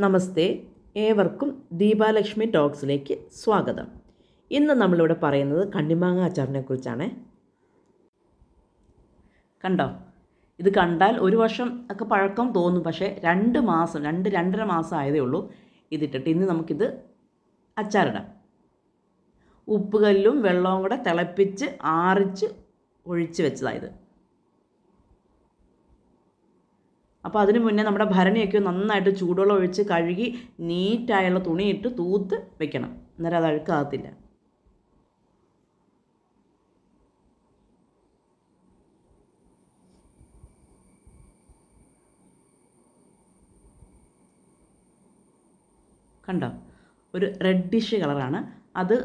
നമസ്തേ. ഏവർക്കും ദീപാലക്ഷ്മി ടോക്സിലേക്ക് സ്വാഗതം. ഇന്ന് നമ്മളിവിടെ പറയുന്നത് കണ്ണിമാങ്ങ അച്ചാറിനെ കുറിച്ചാണ്. കണ്ടോ? ഇത് കണ്ടാൽ ഒരു വർഷം ഒക്കെ പഴക്കം തോന്നും. പക്ഷേ രണ്ട് മാസം രണ്ട് രണ്ടര മാസം ആയതേ ഉള്ളൂ ഇതിട്ടിട്ട്. ഇന്ന് നമുക്കിത് അച്ചാറിടാം. ഉപ്പുകല്ലും വെള്ളവും കൂടെ തിളപ്പിച്ച് ആറിച്ച് ഒഴിച്ച് വെച്ചതായത് അപ്പോൾ അതിന് മുന്നേ നമ്മുടെ ഭരണിയൊക്കെ നന്നായിട്ട് ചൂടുവെള്ളം ഒഴിച്ച് കഴുകി നീറ്റായുള്ള തുണിയിട്ട് തൂത്ത് വെക്കണം. അന്നേരം അത് അഴുക്കാകത്തില്ല. കണ്ടോ? ഒരു റെഡിഷ് കളറാണ്. അത്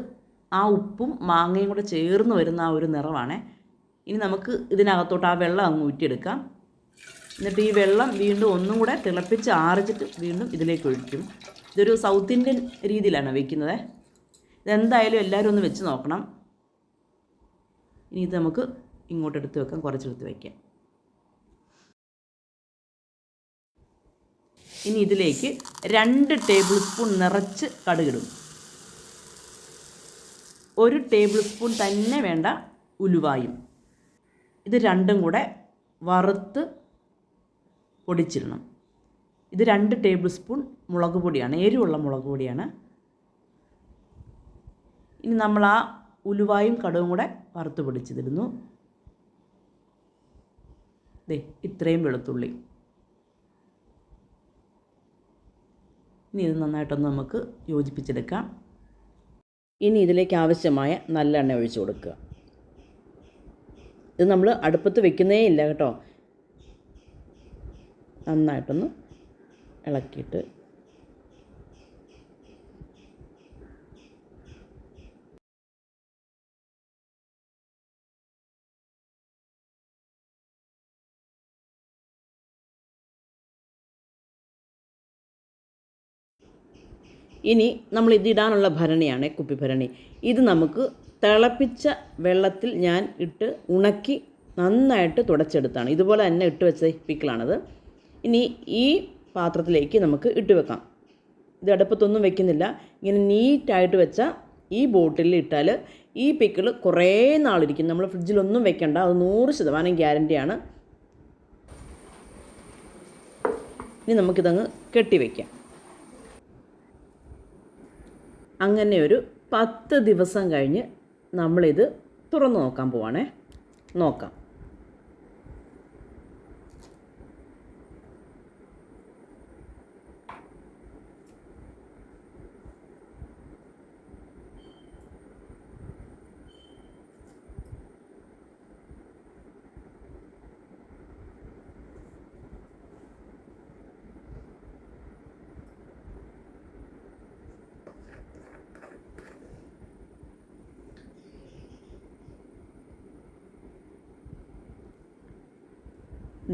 ആ ഉപ്പും മാങ്ങയും കൂടെ ചേർന്ന് വരുന്ന ആ ഒരു നിറമാണ് ഇനി നമുക്ക് ഇതിനകത്തോട്ട് ആ വെള്ളം അങ്ങ് ഊറ്റിയെടുക്കാം. എന്നിട്ട് ഈ വെള്ളം വീണ്ടും ഒന്നും കൂടെ തിളപ്പിച്ച് ആറിച്ചിട്ട് വീണ്ടും ഇതിലേക്ക് ഒഴിക്കും. ഇതൊരു സൗത്ത് ഇന്ത്യൻ രീതിയിലാണ് വയ്ക്കുന്നത് ഇതെന്തായാലും എല്ലാവരും ഒന്ന് വെച്ച് നോക്കണം. ഇനി ഇത് നമുക്ക് ഇങ്ങോട്ട് എടുത്ത് വെക്കാം കുറച്ചെടുത്ത് വയ്ക്കാം ഇനി ഇതിലേക്ക് രണ്ട് ടേബിൾ സ്പൂൺ നിറച്ച് കടുകിടും. ഒരു ടേബിൾ സ്പൂൺ തന്നെ വേണ്ട ഉലുവായും. ഇത് രണ്ടും കൂടെ വറുത്ത് പൊടിച്ചിടണം. ഇത് രണ്ട് ടേബിൾ സ്പൂൺ മുളക് പൊടിയാണ് എരിവുള്ള മുളക് പൊടിയാണ്. ഇനി നമ്മൾ ആ ഉലുവായും കടുവും കൂടെ വറുത്ത് പൊടിച്ചതിടുന്നു ദേ ഇത്രയും വെളുത്തുള്ളി. ഇനി ഇത് നന്നായിട്ടൊന്ന് നമുക്ക് യോജിപ്പിച്ചെടുക്കാം. ഇനി ഇതിലേക്ക് ആവശ്യമായ നല്ലെണ്ണ ഒഴിച്ചു കൊടുക്കുക. ഇത് നമ്മൾ അടുപ്പത്ത് വെക്കുന്നേ ഇല്ല കേട്ടോ. നന്നായിട്ടൊന്ന് ഇളക്കിയിട്ട് ഇനി നമ്മൾ ഇതിടാനുള്ള ഭരണിയാണ് കുപ്പി ഭരണി ഇത് നമുക്ക് തിളപ്പിച്ച വെള്ളത്തിൽ ഞാൻ ഇട്ട് ഉണക്കി നന്നായിട്ട് തുടച്ചെടുത്താണ്. ഇതുപോലെ തന്നെ ഇട്ട് വെച്ച പിക്കിളാണത്. ഇനി ഈ പാത്രത്തിലേക്ക് നമുക്ക് ഇട്ട് വെക്കാം. ഇത് അടുപ്പത്തൊന്നും വെക്കുന്നില്ല. ഇങ്ങനെ നീറ്റായിട്ട് വെച്ച ഈ ബോട്ടിലിൽ ഇട്ടാൽ ഈ പിക്കിൾ കുറേ നാളിരിക്കും. നമ്മൾ ഫ്രിഡ്ജിലൊന്നും വെക്കണ്ട. അത് നൂറ് ശതമാനം ഗ്യാരന്റിയാണ് ഇനി നമുക്കിതങ്ങ് കെട്ടിവെക്കാം അങ്ങനെ ഒരു പത്ത് ദിവസം കഴിഞ്ഞ് നമ്മളിത് തുറന്നു നോക്കാൻ പോവാണേ. നോക്കാം.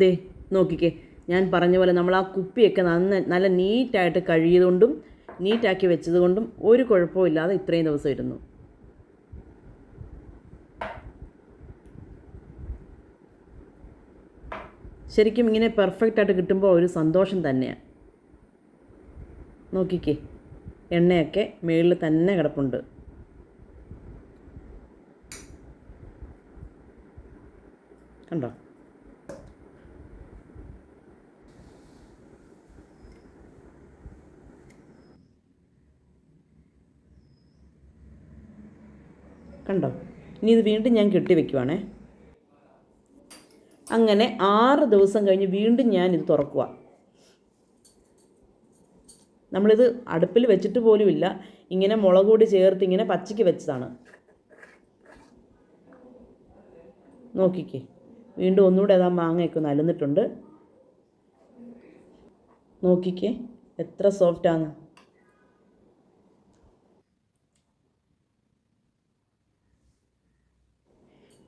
ദേ നോക്കിക്കേ. ഞാൻ പറഞ്ഞ പോലെ നമ്മൾ ആ കുപ്പിയൊക്കെ നന്ന നല്ല നീറ്റായിട്ട് കഴുകിയതുകൊണ്ടും നീറ്റാക്കി വെച്ചതുകൊണ്ടും ഒരു കുഴപ്പവും ഇല്ലാതെ ഇത്രയും ദിവസം ഇരുന്നു. ശരിക്കും ഇങ്ങനെ പെർഫെക്റ്റ് ആയിട്ട് കിട്ടുമ്പോൾ ഒരു സന്തോഷം തന്നെയാണ് നോക്കിക്കേ. എണ്ണയൊക്കെ മേളിൽ തന്നെ കിടപ്പുണ്ട്. കണ്ടോ? കണ്ടോ? ഇനി ഇത് വീണ്ടും ഞാൻ കെട്ടി വെക്കുവാണേ. അങ്ങനെ ആറ് ദിവസം കഴിഞ്ഞ് വീണ്ടും ഞാൻ ഇത് തുറക്കുക നമ്മളിത് അടുപ്പിൽ വെച്ചിട്ട് പോലുമില്ല. ഇങ്ങനെ മുളക് കൂടി ചേർത്ത് ഇങ്ങനെ പച്ചയ്ക്ക് വെച്ചതാണ്. നോക്കിക്കേ. വീണ്ടും ഒന്നുകൂടെ അതാ മാങ്ങയൊക്കെ നലന്നിട്ടുണ്ട് നോക്കിക്കേ. എത്ര സോഫ്റ്റാണ്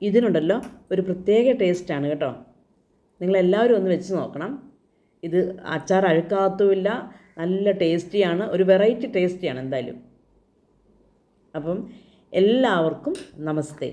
ഇതിനുണ്ടല്ലോ ഒരു പ്രത്യേക ടേസ്റ്റാണ് കേട്ടോ. നിങ്ങളെല്ലാവരും ഒന്ന് വെച്ച് നോക്കണം. ഇത് അച്ചാർ അഴുക്കാത്തുമില്ല നല്ല ടേസ്റ്റിയാണ് ഒരു വെറൈറ്റി ടേസ്റ്റിയാണ് എന്തായാലും. അപ്പം എല്ലാവർക്കും നമസ്തേ.